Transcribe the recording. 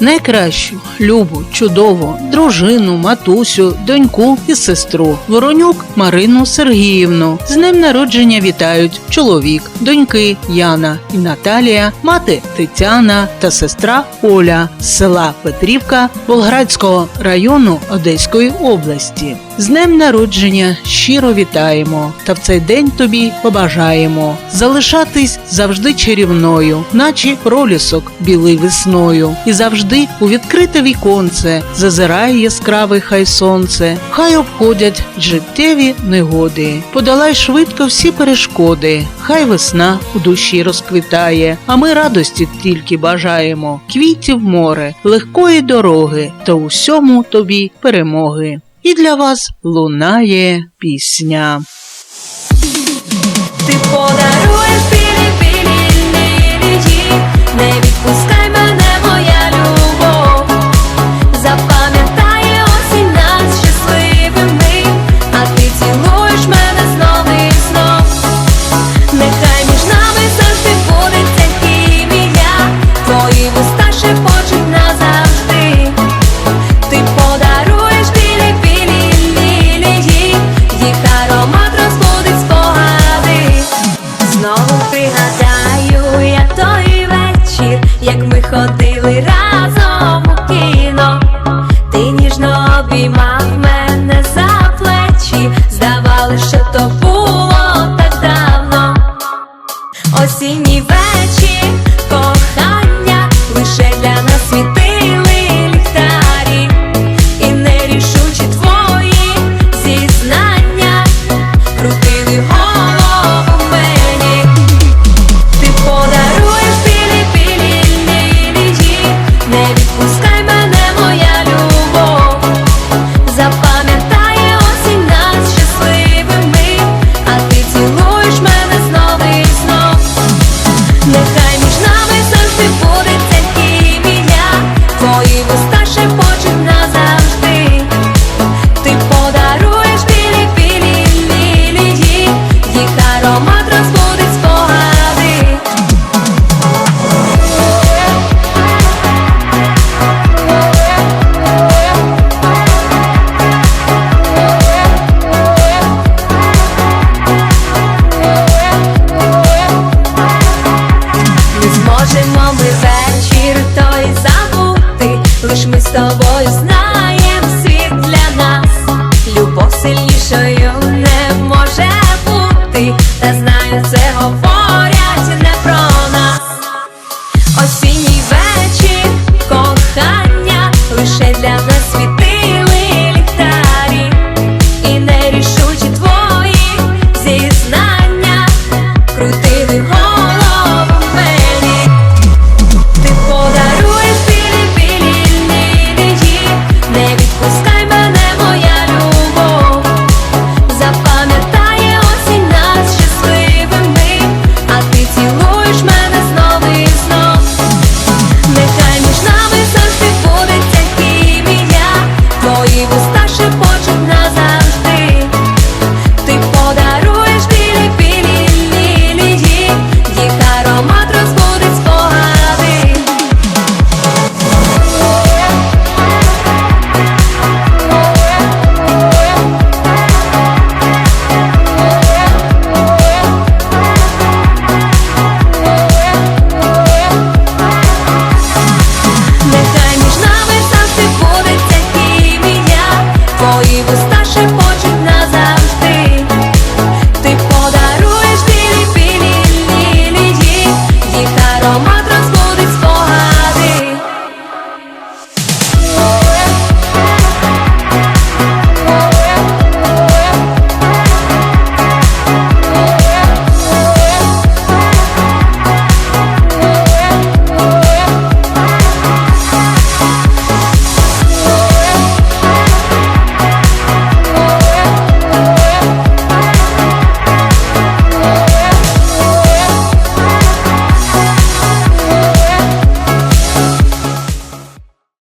найкращу, любу, чудову, дружину, матусю, доньку і сестру, Воронюк Марину Сергіївну. З ним народження вітають чоловік, доньки Яна і Наталія, мати Тетяна та сестра Оля з села Петрівка Болградського району Одеської області. З днем народження. Щиро вітаємо. Та в цей день тобі побажаємо. Залишатись завжди чарівною, наче пролісок білий весною, і завжди у відкрите віконце зазирає яскраве хай сонце, хай обходять життєві негоди, подолай швидко всі перешкоди, хай весна у душі розквітає, а ми радості тільки бажаємо, квітів море, легкої дороги та усьому тобі перемоги. І для вас лунає пісня. Ти подаруєш білі білі лілії, не відпускай ходили разом у кіно. Ти ніжно обіймав мене за плечі, здавалося, що то було так давно. Осінній Не зможемо